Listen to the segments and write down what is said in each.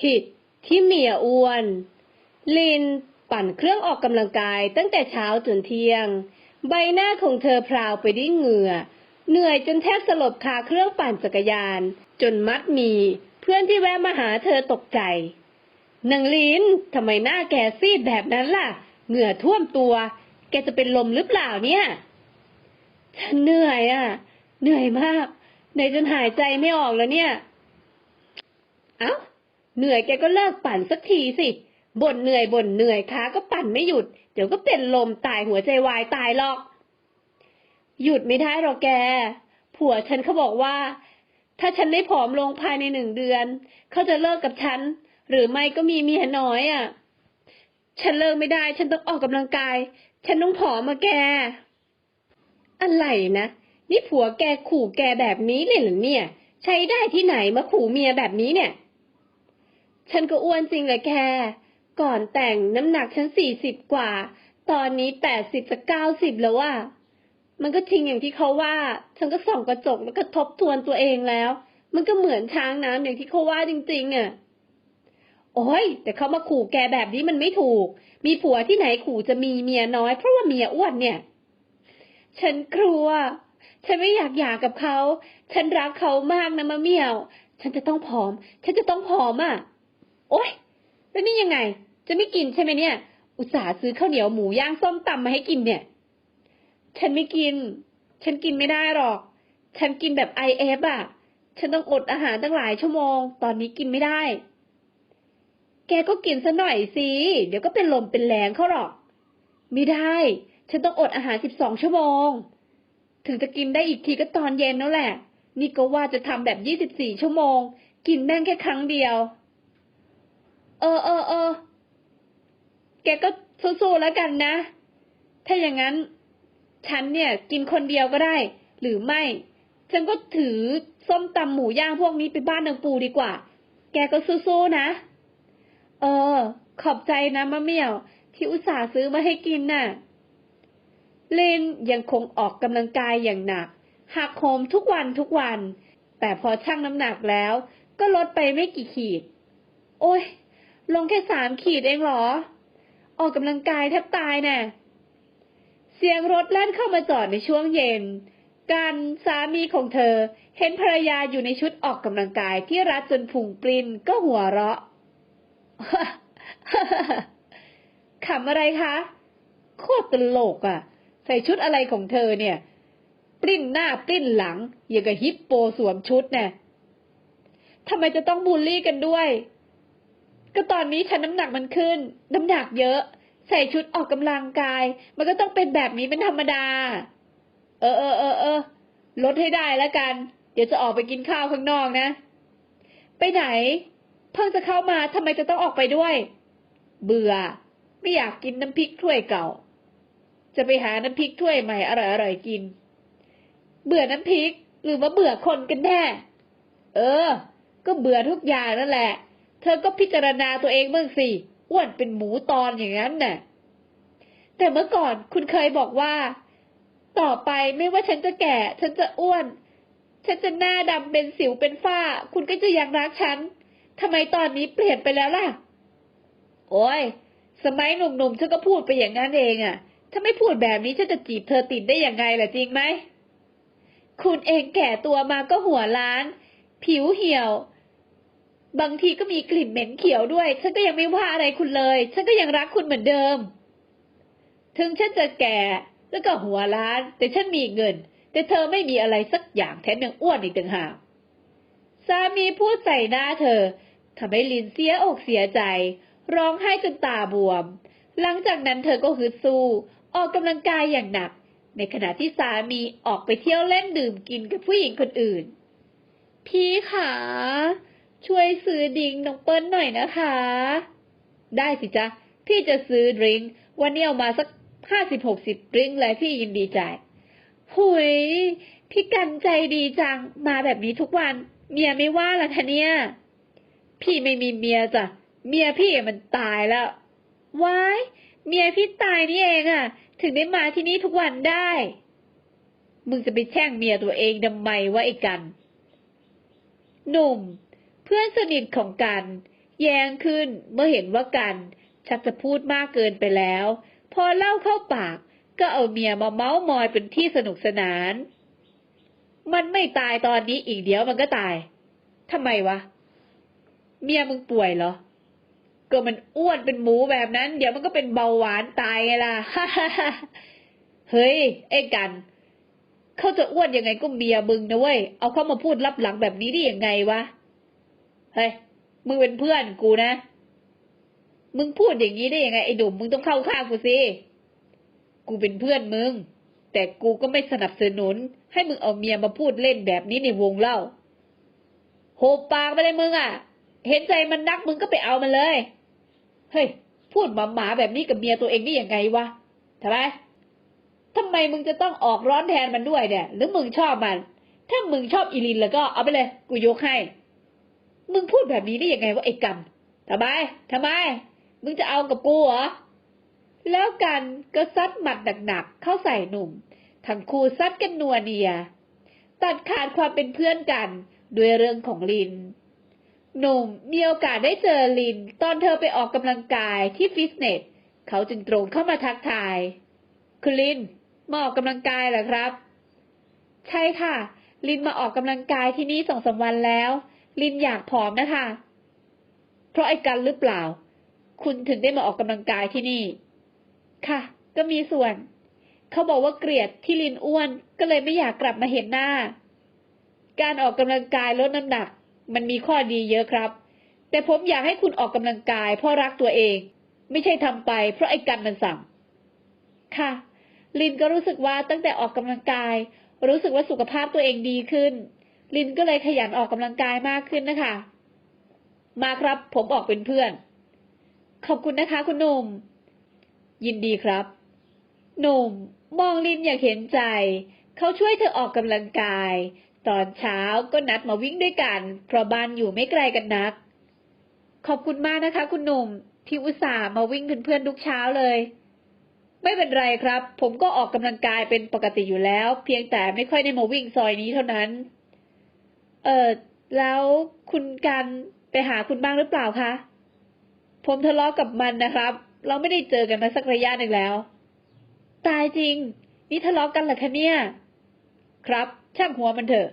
ผิดที่เมียอ้วน ลินปั่นเครื่องออกกำลังกายตั้งแต่เช้าจนเที่ยง ใบหน้าของเธอพราวไปด้วยเหงื่อ เหนื่อยจนแทบสลบคาเครื่องปั่นจักรยาน จนมัดมีเพื่อนที่แวะมาหาเธอตกใจนางลินทำไมหน้าแกซีดแบบนั้นล่ะ เหงื่อท่วมตัว แกจะเป็นลมหรือเปล่าเนี่ย ฉันเหนื่อยอะ เหนื่อยมากเหนื่อยจนหายใจไม่ออกแล้วเนี่ย เอ้า เหนื่อยแกก็เลิกปั่นสักทีสิบ่นเหนื่อยบ่นเหนื่อยขาก็ปั่นไม่หยุด เดี๋ยวก็เป็นลมตายหัวใจวายตายหรอก หยุดไม่ได้หรอกแก ผัวฉันเขาบอกว่า ถ้าฉันไม่ผอมลงภายในหนึ่งเดือน เขาจะเลิกกับฉัน หรือไม่ก็มีเมียน้อยอะ ฉันเลิกไม่ได้ ฉันต้องออกกำลังกาย ฉันต้องผอมมาแก อะไรนะ นี่ผัวแกขู่แกแบบนี้เลยเหรอเนี่ย ใช้ได้ที่ไหนมาขู่เมียแบบนี้เนี่ย ฉันก็อ้วนจริงแหละแก ก่อนแต่งน้ำหนักฉันสี่สิบกว่า ตอนนี้แปดสิบจะเก้าสิบแล้วว่ามันก็จริงอย่างที่เขาว่า ฉันก็ส่องกระจกแล้วก็ทบทวนตัวเองแล้ว มันก็เหมือนช้างน้ำอย่างที่เขาว่าจริงๆอะโอ้ย แต่เขามาขู่แกแบบนี้มันไม่ถูก มีผัวที่ไหนขู่จะมีเมียน้อย เพราะว่าเมียอ้วนเนี่ย ฉันกลัว ฉันไม่อยากหย่ากับเขา ฉันรักเขามากนะมะเมี่ยว ฉันจะต้องผอม ฉันจะต้องผอมอะ โอ๊ย แล้วนี่ยังไง จะไม่กินใช่ไหมเนี่ย อุตส่าห์ซื้อข้าวเหนียวหมูย่างส้มตำมาให้กินเนี่ย ฉันไม่กิน ฉันกินไม่ได้หรอก ฉันกินแบบไอเอฟอะ ฉันต้องอดอาหารตั้งหลายชั่วโมง ตอนนี้กินไม่ได้ แกก็กินซะหน่อยสิ เดี๋ยวก็เป็นลมเป็นแรงเขาหรอก ไม่ได้ ฉันต้องอดอาหารสิบสองชั่วโมง ถึงจะกินได้อีกทีก็ตอนเย็นนั่นแหละ นี่ก็ว่าจะทำแบบยี่สิบสี่ชั่วโมง กินแม่งแค่ครั้งเดียว เออเออเออแกก็สู้ๆแล้วกันนะ ถ้าอย่างนั้น ฉันเนี่ย กินคนเดียวก็ได้ หรือไม่ ฉันก็ถือส้มตำหมูย่างพวกนี้ไปบ้านนางปูดีกว่า แกก็สู้ๆนะ เออ ขอบใจนะมะเมี่ยว ที่อุตส่าห์ซื้อมาให้กินน่ะ เลนยังคงออกกำลังกายอย่างหนัก หักโหมทุกวันทุกวัน แต่พอชั่งน้ำหนักแล้ว ก็ลดไปไม่กี่ขีด โอ้ย ลงแค่สามขีดเองเหรอ ออกกำลังกายแทบตายแน่เสียงรถแล่นเข้ามาจอดในช่วงเย็นกันสามีของเธอเห็นภรรยาอยู่ในชุดออกกำลังกายที่รัดจนพุงปรินก็หัวเราะขำอะไรคะโคตรตลกอะ ใส่ชุดอะไรของเธอเนี่ย ปลิ้นหน้าปลิ้นหลังอย่างกับฮิปโปสวมชุดแน่ทำไมจะต้องบูลลี่กันด้วย ก็ตอนนี้ฉันน้ำหนักมันขึ้น น้ำหนักเยอะ ใส่ชุดออกกำลังกาย มันก็ต้องเป็นแบบนี้เป็นธรรมดา เออเออเออเออลดให้ได้แล้วกัน เดี๋ยวจะออกไปกินข้าวข้างนอกนะ ไปไหน เพิ่งจะเข้ามาทำไมจะต้องออกไปด้วย เบื่อ ไม่อยากกินน้ำพริกถ้วยเก่า จะไปหาน้ำพริกถ้วยใหม่อร่อยๆกิน เบื่อน้ำพริกหรือว่าเบื่อคนกันแน่ เออ ก็เบื่อทุกอย่างนั่นแหละ อก็พิจารณาตัวเองบ้างสิอ้วนเป็นหมูตอนอย่างนั้นน่ะ แต่เมื่อก่อนคุณเคยบอกว่า ต่อไปไม่ว่าฉันจะแก่ ฉันจะอ้วน ฉันจะหน้าดำเป็นสิวเป็นฝ้า คุณก็จะยังรักฉันทำไมตอนนี้เปลี่ยนไปแล้วล่ะ โอ้ย สมัยหนุ่มๆฉันก็พูดไปอย่างนั้นเองอะ่ะ ถ้าไม่พูดแบบนี้ฉันจะจีบเธอติดได้ยังไงล่ะจริงไหม คุณเองแก่ตัวมาก็หัวล้าน ผิวเหี่ยว บางทีก็มีกลิ่นเหม็นเขียวด้วย ฉันก็ยังไม่ว่าอะไรคุณเลย ฉันก็ยังรักคุณเหมือนเดิม ถึงฉันจะแก่แล้วก็หัวล้าน แต่ฉันมีเงิน แต่เธอไม่มีอะไรสักอย่างแถมยังอ้วนอีกต่างหากสามีพูดใส่หน้าเธอทำให้ลินเสียอกเสียใจ ร้องไห้จนตาบวม หลังจากนั้นเธอก็ฮึดสู้ ออกกำลังกายอย่างหนัก ในขณะที่สามีออกไปเที่ยวเล่นดื่มกินกับผู้หญิงคนอื่น พี่ขา ช่วยซื้อดิงน้องเปิ้ลหน่อยนะคะ ได้สิจ๊ะ พี่จะซื้อดริงวันนี้เอามาสักห้าสิบหกสิบดริงเลยพี่ยินดีจ่ายหุย พี่กันใจดีจัง มาแบบนี้ทุกวัน เมียไม่ว่าละคะเนี่ย พี่ไม่มีเมียจ้ะ เมียพี่มันตายแล้วว้ายเมียพี่ตายนี่เองอะถึงได้มาที่นี่ทุกวันได้ มึงจะไปแช่งเมียตัวเองทำไมวะไอ้กัน หนุ่ม เพื่อนสนิทของกัน แยงขึ้นเมื่อเห็นว่ากัน ชักจะพูดมากเกินไปแล้ว พอเล่าเข้าปาก ก็เอาเมียมาเม้ามอยเป็นที่สนุกสนาน มันไม่ตายตอนนี้อีกเดี๋ยวมันก็ตายทำไมวะ เมียมึงป่วยเหรอ ก็มันอ้วนเป็นหมูแบบนั้น เดี๋ยวมันก็เป็นเบาหวานตายไงล่ะเฮ้ยไอ้กันเขาจะอ้วนยังไงก็เมียมึงนะเว้ย เอาเข้ามาพูดลับหลังแบบนี้ได้ยังไงวะ เฮ้ย มึงเป็นเพื่อนกูนะ มึงพูดอย่างนี้ได้ยังไงไอ้ดุมมึงต้องเข้าข้างกูสิ กูเป็นเพื่อนมึง แต่กูก็ไม่สนับสนุน ให้มึงเอาเมียมาพูดเล่นแบบนี้ในวงเล่า โหบปากไปเลยมึงอะ เห็นใจมันนักมึงก็ไปเอามันเลย เฮ้ย พูดหมาหมาแบบนี้กับเมียตัวเองได้ยังไงวะทำไมทำไมมึงจะต้องออกร้อนแทนมันด้วยเนี่ย หรือมึงชอบมัน ถ้ามึงชอบอีลินแล้วก็เอาไปเลย กูยกให้ มึงพูดแบบนี้ได้ยังไงวะไอ้กันทำไมทำไม มึงจะเอากับกูเหรอ แล้วกันก็ซัดหมัดหนักๆเข้าใส่หนุ่ม ทั้งคู่ซัดกันนัวเนีย ตัดขาดความเป็นเพื่อนกันด้วยเรื่องของลิน หนุ่มมีโอกาสได้เจอลิน ตอนเธอไปออกกำลังกายที่ฟิตเนส เขาจึงตรงเข้ามาทักทาย คุณลิน มาออกกำลังกายเหรอครับ ใช่ค่ะ ลินมาออกกำลังกายที่นี่สองสามวันแล้ว ลินอยากผอมนะคะ เพราะไอ้กันหรือเปล่า คุณถึงได้มาออกกำลังกายที่นี่ ค่ะ ก็มีส่วน เขาบอกว่าเกลียดที่ลินอ้วน ก็เลยไม่อยากกลับมาเห็นหน้า การออกกำลังกายลดน้ำหนัก มันมีข้อดีเยอะครับ แต่ผมอยากให้คุณออกกำลังกาย เพราะรักตัวเอง ไม่ใช่ทำไป เพราะไอ้กันมันสั่ง ค่ะ ลินก็รู้สึกว่าตั้งแต่ออกกำลังกาย รู้สึกว่าสุขภาพตัวเองดีขึ้น ลินก็เลยขยันออกกำลังกายมากขึ้นนะคะ มาครับผมออกเป็นเพื่อน ขอบคุณนะคะคุณหนุ่ม ยินดีครับ หนุ่มมองลินอยากเห็นใจ เขาช่วยเธอออกกำลังกาย ตอนเช้าก็นัดมาวิ่งด้วยกันเพราะบ้านอยู่ไม่ไกลกันนัก ขอบคุณมากนะคะ คุณหนุ่มที่อุตส่าห์มาวิ่งเป็นเพื่อนทุกเช้าเลย ไม่เป็นไรครับ ผมก็ออกกำลังกายเป็นปกติอยู่แล้ว เพียงแต่ไม่ค่อยได้มาวิ่งซอยนี้เท่านั้น เออแล้วคุณกันไปหาคุณบ้างหรือเปล่าคะ ผมทะเลาะกับมันนะครับ เราไม่ได้เจอกันมาสักระยะหนึ่งแล้ว ตายจริง นี่ทะเลาะกันเหรอคะเนี่ย ครับ ช่างหัวมันเถอะ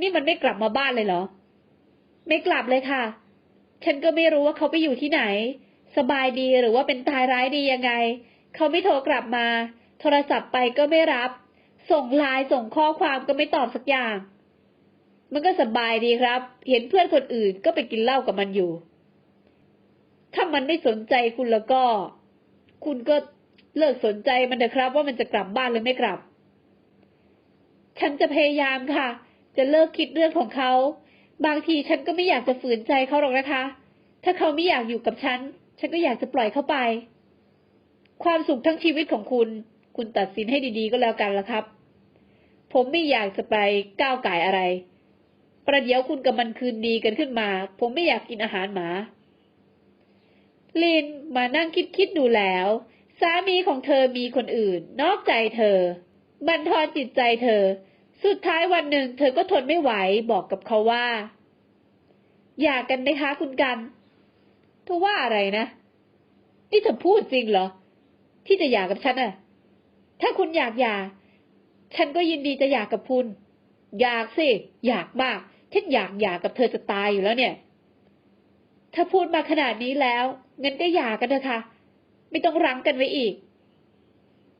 นี่มันไม่กลับมาบ้านเลยเหรอ ไม่กลับเลยค่ะ ฉันก็ไม่รู้ว่าเขาไปอยู่ที่ไหน สบายดีหรือว่าเป็นตายร้ายดียังไง เขาไม่โทรกลับมา โทรศัพท์ไปก็ไม่รับ ส่งไลน์ส่งข้อความก็ไม่ตอบสักอย่าง มันก็สบายดีครับ เห็นเพื่อนคนอื่นก็ไปกินเหล้ากับมันอยู่ ถ้ามันไม่สนใจคุณแล้วก็ คุณก็เลิกสนใจมันเถอะครับ ว่ามันจะกลับบ้านหรือไม่กลับ ฉันจะพยายามค่ะ จะเลิกคิดเรื่องของเขา บางทีฉันก็ไม่อยากจะฝืนใจเขาหรอกนะคะ ถ้าเขาไม่อยากอยู่กับฉัน ฉันก็อยากจะปล่อยเขาไป ความสุขทั้งชีวิตของคุณ คุณตัดสินให้ดีๆก็แล้วกันละครับ ผมไม่อยากจะไปก้าวไก่อะไร ประเดี๋ยวคุณกับมันคืนดีกันขึ้นมา ผมไม่อยากกินอาหารหมา ลินมานั่งคิดคิดดูแล้ว สามีของเธอมีคนอื่น นอกใจเธอ บันทอนจิตใจเธอ สุดท้ายวันหนึ่งเธอก็ทนไม่ไหวบอกกับเขาว่า อยากกันไหมคะคุณกันเธอว่าอะไรนะ นี่เธอพูดจริงเหรอ ที่จะหย่ากับฉันอะถ้าคุณอยากหย่า ฉันก็ยินดีจะหย่ากับคุณ อยากสิ อยากมาก ฉันอยากหย่ากับเธอจะตายอยู่แล้วเนี่ย ถ้าพูดมาขนาดนี้แล้วเงั้นก็หย่ากันเถอะค่ะ ไม่ต้องรั้งกันไว้อีก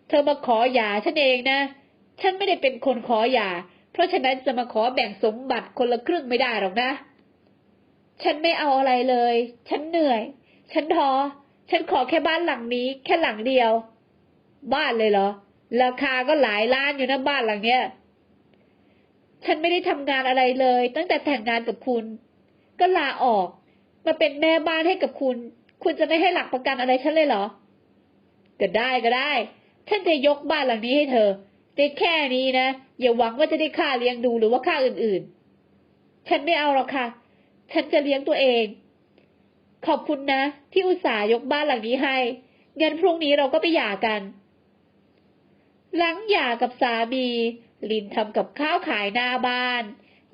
เธอมาขอหย่าฉันเองนะ ฉันไม่ได้เป็นคนขอหย่า เพราะฉะนั้นจะมาขอแบ่งสมบัติคนละครึ่งไม่ได้หรอกนะ ฉันไม่เอาอะไรเลย ฉันเหนื่อย ฉันท้อ ฉันขอแค่บ้านหลังนี้ แค่หลังเดียว บ้านเลยเหรอ ราคาก็หลายล้านอยู่นะบ้านหลังเนี้ย ฉันไม่ได้ทำงานอะไรเลย ตั้งแต่แต่งงานกับคุณ ก็ลาออก มาเป็นแม่บ้านให้กับคุณ คุณจะไม่ให้หลักประกันอะไรฉันเลยเหรอ ก็ได้ก็ได้ ฉันจะยกบ้านหลังนี้ให้เธอแต่แค่นี้นะ อย่าหวังว่าจะได้ค่าเลี้ยงดูหรือว่าค่าอื่นๆ ฉันไม่เอาหรอกค่ะ ฉันจะเลี้ยงตัวเอง ขอบคุณนะ ที่อุตส่าห์ยกบ้านหลังนี้ให้เงินพรุ่งนี้เราก็ไปหย่ากัน หลังหย่ากับสามี ลินทำกับข้าวขายหน้าบ้าน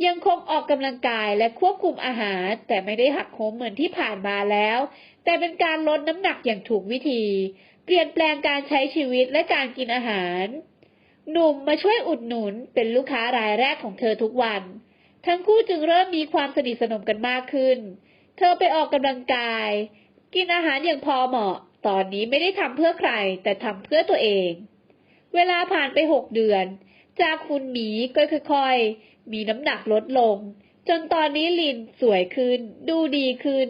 ยังคงออกกำลังกายและควบคุมอาหาร แต่ไม่ได้หักโหมเหมือนที่ผ่านมาแล้ว แต่เป็นการลดน้ำหนักอย่างถูกวิธี เปลี่ยนแปลงการใช้ชีวิตและการกินอาหาร หนุ่มมาช่วยอุดหนุนเป็นลูกค้ารายแรกของเธอทุกวัน ทั้งคู่จึงเริ่มมีความสนิทสนมกันมากขึ้น เธอไปออกกำลังกาย กินอาหารอย่างพอเหมาะ ตอนนี้ไม่ได้ทำเพื่อใคร แต่ทำเพื่อตัวเอง เวลาผ่านไปหกเดือน จากคุณหมีก็ค่อยๆ มีน้ำหนักลดลง จนตอนนี้ลินสวยขึ้น ดูดีขึ้น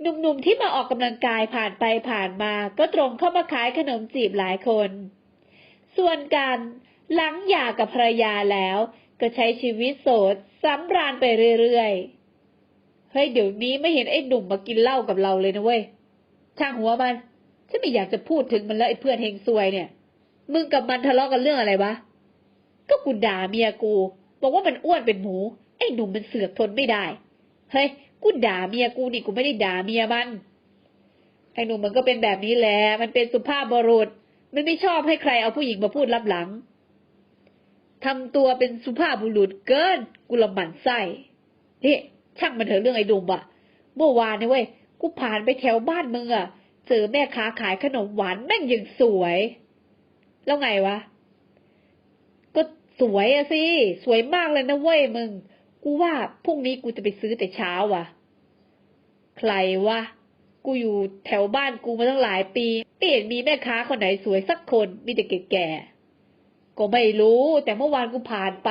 หนุ่มๆที่มาออกกำลังกายผ่านไปผ่านมา ก็ตรงเข้ามาขายขนมจีบหลายคน ส่วนกันหลังหย่ากับภรรยาแล้ว ก็ใช้ชีวิตโสดซ้ำรานไปเรื่อยๆ เฮ้ยเดี๋ยวนี้ไม่เห็นไอ้หนุ่มมากินเหล้ากับเราเลยนะเว้ยช่างหัวมันฉันไม่อยากจะพูดถึงมันแล้วไอ้เพื่อนเฮงซวยเนี่ย มึงกับมันทะเลาะกันเรื่องอะไรวะ ก็กูด่าเมียกู บอกว่ามันอ้วนเป็นหมู ไอ้หนุ่มมันเสือกทนไม่ได้ เฮ้ย กูด่าเมียกูนี่กูไม่ได้ด่าเมียมัน ไอ้หนุ่มมันก็เป็นแบบนี้แหละ มันเป็นสุภาพบุรุษ มันไม่ชอบให้ใครเอาผู้หญิงมาพูดลับหลัง ทำตัวเป็นสุภาพบุรุษเกิน กูละหมันไส้นี่ช่างมันเถอะเรื่องไอ้ดุมอะเมื่อวานนี่เว้ย กูผ่านไปแถวบ้านมึงอะเจอแม่ค้าขายขนมหวานแม่งยังสวย แล้วไงวะ สวยอะสิ สวยมากเลยนะเว้ยมึง กูว่าพรุ่งนี้กูจะไปซื้อแต่เช้าว่ะ ใครวะ กูอยู่แถวบ้านกูมาตั้งหลายปีไม่เห็นมีแม่ค้าคนไหนสวยสักคน มีแต่แก่ๆ ก็ไม่รู้ แต่เมื่อวานกูผ่านไป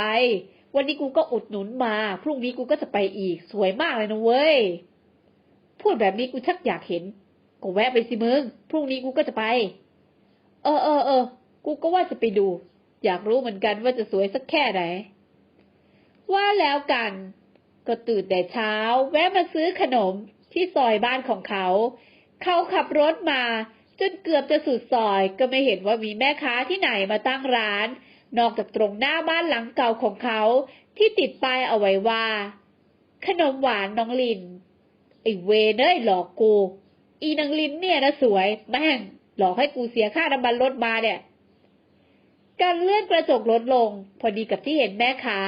วันนี้กูก็อุดหนุนมา พรุ่งนี้กูก็จะไปอีก สวยมากเลยนะเว้ย พูดแบบนี้กูชักอยากเห็น ก็แวะไปสิมึง พรุ่งนี้กูก็จะไป เออเออเออ กูก็ว่าจะไปดู อยากรู้เหมือนกันว่าจะสวยสักแค่ไหน ว่าแล้วกัน ก็ตื่นแต่เช้า แวะมาซื้อขนมที่ซอยบ้านของเขา เขาขับรถมา จนเกือบจะสุดซอย ก็ไม่เห็นว่ามีแม่ค้าที่ไหนมาตั้งร้าน นอกจากตรงหน้าบ้านหลังเก่าของเขาที่ติดป้ายเอาไว้ว่า ขนมหวานน้องลินไอเวเนยหลอกกู อีนางลินเนี่ยนะสวยแม่งหลอกให้กูเสียค่าน้ำมันรถมาเนี่ย การเลื่อนกระจกลดลง พอดีกับที่เห็นแม่ค้า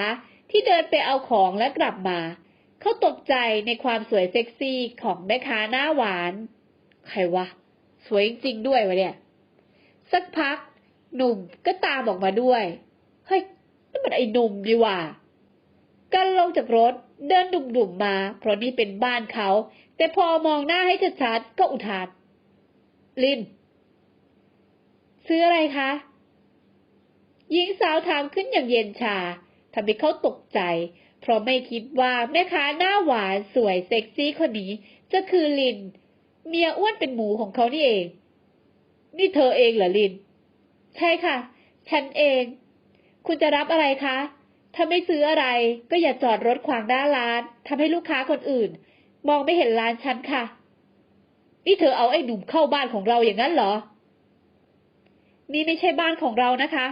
ที่เดินไปเอาของและกลับมา เขาตกใจในความสวยเซ็กซี่ของแม่ค้าหน้าหวาน ใครวะ สวยจริงๆด้วยวะเนี่ย สักพัก หนุ่มก็ตามออกมาด้วย เฮ้ยนี่มันไอ้หนุ่มดีว่ากันลงจากรถเดินดุ่มๆมา เพราะนี่เป็นบ้านเขา แต่พอมองหน้าให้ชัดๆก็อุทาน ลิน ซื้ออะไรคะ หญิงสาวถามขึ้นอย่างเย็นชาทำให้เขาตกใจ เพราะไม่คิดว่าแม่ค้าหน้าหวานสวยเซ็กซี่คนนี้ จะคือลิน เมียอ้วนเป็นหมูของเขานี่เอง นี่เธอเองเหรอลิน ใช่ค่ะ ฉันเอง คุณจะรับอะไรคะ ถ้าไม่ซื้ออะไร ก็อย่าจอดรถขวางหน้าร้านทำให้ลูกค้าคนอื่น มองไม่เห็นร้านฉันค่ะ นี่เธอเอาไอ้หนุ่มเข้าบ้านของเราอย่างนั้นเหรอนี่ไม่ใช่บ้านของเรานะคะ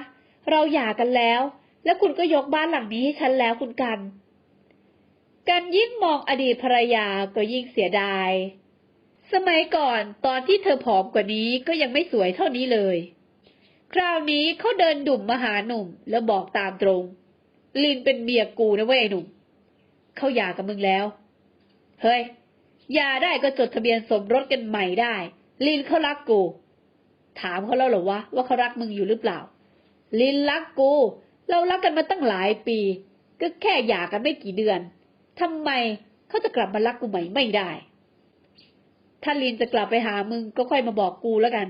เราหย่ากันแล้ว แล้วคุณก็ยกบ้านหลังนี้ให้ฉันแล้วคุณกัน กันยิ่งมองอดีตภรรยาก็ยิ่งเสียดาย สมัยก่อนตอนที่เธอผอมกว่านี้ก็ยังไม่สวยเท่านี้เลย คราวนี้เขาเดินดุ่มมาหาหนุ่มแล้วบอกตามตรง ลินเป็นเมียกูนะเว้ยหนุ่ม เขาหย่ากับมึงแล้ว เฮ้ยหย่าได้ก็จดทะเบียนสมรสกันใหม่ได้ ลินเขารักกู ถามเขาแล้วหรอวะว่าเขารักมึงอยู่หรือเปล่า ลินรักกู เรารักกันมาตั้งหลายปี ก็แค่หย่ากันไม่กี่เดือนทำไมเขาจะกลับมารักกูใหม่ไม่ได้ ถ้าลินจะกลับไปหามึงก็ค่อยมาบอกกูแล้วกัน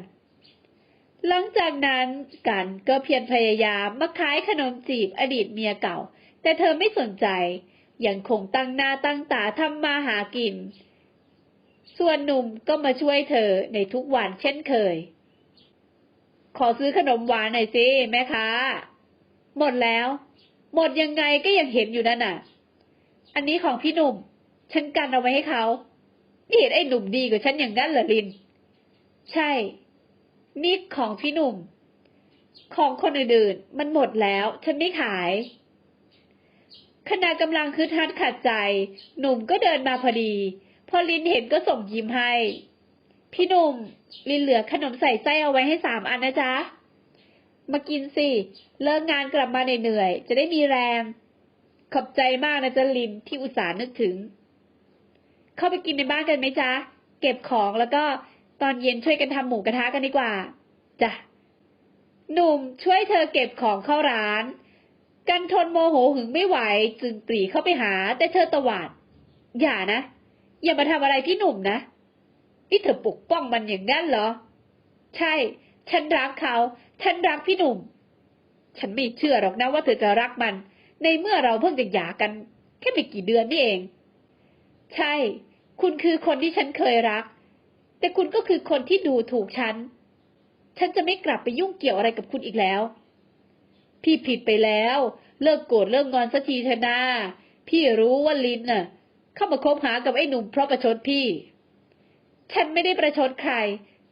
หลังจากนั้นกันก็เพียรพยายามมาขายขนมจีบอดีตเมียเก่า แต่เธอไม่สนใจ ยังคงตั้งหน้าตั้งตาทำมาหากิน ส่วนหนุ่มก็มาช่วยเธอในทุกวันเช่นเคย ขอซื้อขนมหวานหน่อยสิแม่ค้า หมดแล้ว หมดยังไงก็ยังเห็นอยู่นั่นน่ะ อันนี้ของพี่หนุ่ม ฉันกันเอาไว้ให้เขานี่เห็นไอ้หนุ่มดีกว่าฉันอย่างนั้นเหรอลิน ใช่ นี่ของพี่หนุ่ม ของคนอื่นๆ มันหมดแล้ว ฉันไม่ขายขณะกำลังคือทัดขัดใจ หนุ่มก็เดินมาพอดี พอลินเห็นก็ส่งยิ้มให้ พี่หนุ่มลินเหลือขนมใส่ไส้เอาไว้ให้สามอันนะจ๊ะ มากินสิ เลิกงานกลับมาเหนื่อยๆจะได้มีแรง ขอบใจมากนะจ๊ะลินที่อุตส่าห์นึกถึง เข้าไปกินในบ้านกันไหมจ๊ะ เก็บของแล้วก็ตอนเย็นช่วยกันทำหมูกระทะกันดีกว่าจ้ะหนุ่มช่วยเธอเก็บของเข้าร้าน กันทนโมโหหึงไม่ไหว จึงปรีเข้าไปหา แต่เธอตวาด อย่านะ อย่ามาทำอะไรพี่หนุ่มนะ นี่เธอปกป้องมันอย่างนั้นเหรอ ใช่ ฉันรักเขา ฉันรักพี่หนุ่ม ฉันไม่เชื่อหรอกนะว่าเธอจะรักมัน ในเมื่อเราเพิ่งจะหย่ากัน แค่ไม่กี่เดือนนี่เอง ใช่ คุณคือคนที่ฉันเคยรัก แต่คุณก็คือคนที่ดูถูกฉัน ฉันจะไม่กลับไปยุ่งเกี่ยวอะไรกับคุณอีกแล้ว พี่ผิดไปแล้ว เลิกโกรธเลิกงอนสักทีเถอะนาพี่รู้ว่าลินน่ะ เข้ามาคบหากับไอ้หนุ่มเพราะประชดพี่ ฉันไม่ได้ประชดใคร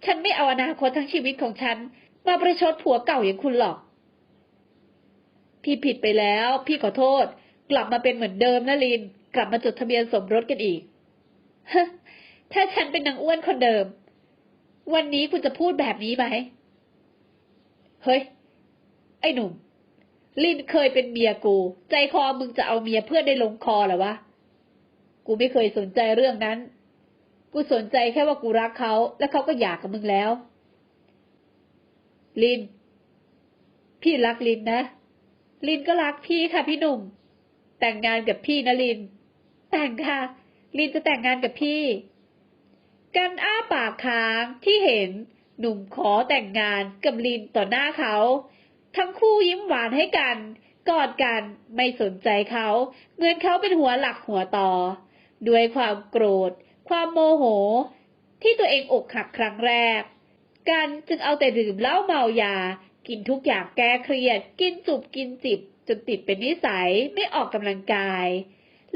ฉันไม่เอาอนาคตทั้งชีวิตของฉัน มาประชดผัวเก่าอย่างคุณหรอก พี่ผิดไปแล้ว พี่ขอโทษ กลับมาเป็นเหมือนเดิมนะลิน กลับมาจดทะเบียนสมรสกันอีกฮถ้าฉันเป็นนางอ้วนคนเดิม วันนี้คุณจะพูดแบบนี้ไหม เฮ้ย ไอ้หนุ่ม ลินเคยเป็นเมียกู ใจคอมึงจะเอาเมียเพื่อนได้ลงคอเหรอวะ กูไม่เคยสนใจเรื่องนั้น กูสนใจแค่ว่ากูรักเขา และเขาก็อยากกับมึงแล้ว ลิน พี่รักลินนะ ลินก็รักพี่ค่ะพี่หนุ่ม แต่งงานกับพี่นะลิน แต่งค่ะ ลินจะแต่งงานกับพี่ กันอ้าปากค้างที่เห็นหนุ่มขอแต่งงานกับลินต่อหน้าเขา ทั้งคู่ยิ้มหวานให้กัน กอดกันไม่สนใจเขา เหมือนเขาเป็นหัวหลักหัวต่อ ด้วยความโกรธ ความโมโห ที่ตัวเองอกหักครั้งแรก กันจึงเอาแต่ดื่มเหล้าเมายา กินทุกอย่างแก้เครียด กินจุบกินจิบ จนติดเป็นนิสัยไม่ออกกำลังกาย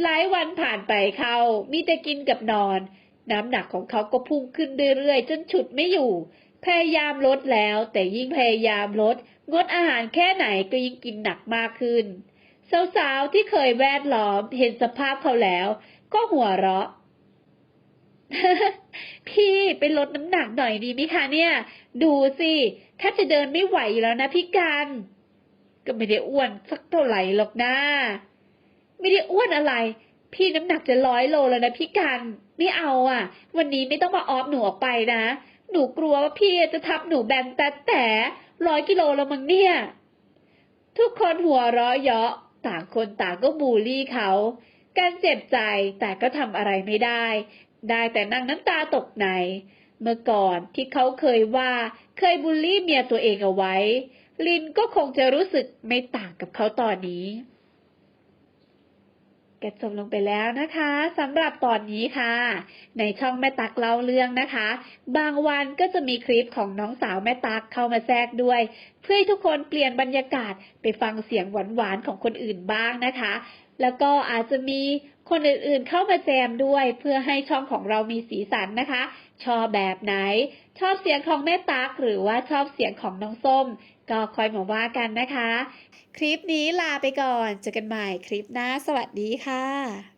หลายวันผ่านไปเขามีแต่กินกับนอน น้ำหนักของเขาก็พุ่งขึ้นเรื่อยๆ จนฉุดไม่อยู่ พยายามลดแล้ว แต่ยิ่งพยายามลด งดอาหารแค่ไหนก็ยิ่งกินหนักมากขึ้นสาวๆที่เคยแวดล้อมเห็นสภาพเขาแล้ว ก็หัวเราะ พี่ไปลดน้ำหนักหน่อยดีไหมคะเนี่ย ดูสิแทบจะเดินไม่ไหวอยู่แล้วนะพี่กันก็ไม่ได้อ้วนสักเท่าไหร่หรอกนะไม่ได้อ้วนอะไร พี่น้ำหนักจะร้อยโลแล้วนะพี่กันไม่เอาอะ วันนี้ไม่ต้องมาออฟหนูออกไปนะหนูกลัวว่าพี่จะทับหนูแบนแต่แต่ร้อยกิโลแล้วมั้งเนี่ย ทุกคนหัวเราะเยาะต่างคนต่างก็บูลลี่เขา การเจ็บใจแต่ก็ทำอะไรไม่ได้ ได้แต่นั่งน้ำตาตกในเมื่อก่อนที่เขาเคยว่าเคยบูลลี่เมียตัวเองเอาไว้ ลินก็คงจะรู้สึกไม่ต่างกับเขาตอนนี้ แกจบลงไปแล้วนะคะสำหรับตอนนี้ค่ะ ในช่องแม่ตักเล่าเรื่องนะคะ บางวันก็จะมีคลิปของน้องสาวแม่ตักเข้ามาแทรกด้วย เพื่อให้ทุกคนเปลี่ยนบรรยากาศไปฟังเสียงหวานๆของคนอื่นบ้างนะคะ แล้วก็อาจจะมี คนอื่นๆเข้ามาแจมด้วยเพื่อให้ช่องของเรามีสีสันนะคะ ชอบแบบไหน ชอบเสียงของแม่ตักหรือว่าชอบเสียงของน้องส้ม ก็คอยมาว่ากันนะคะ คลิปนี้ลาไปก่อน เจอกันใหม่คลิปหน้า สวัสดีค่ะ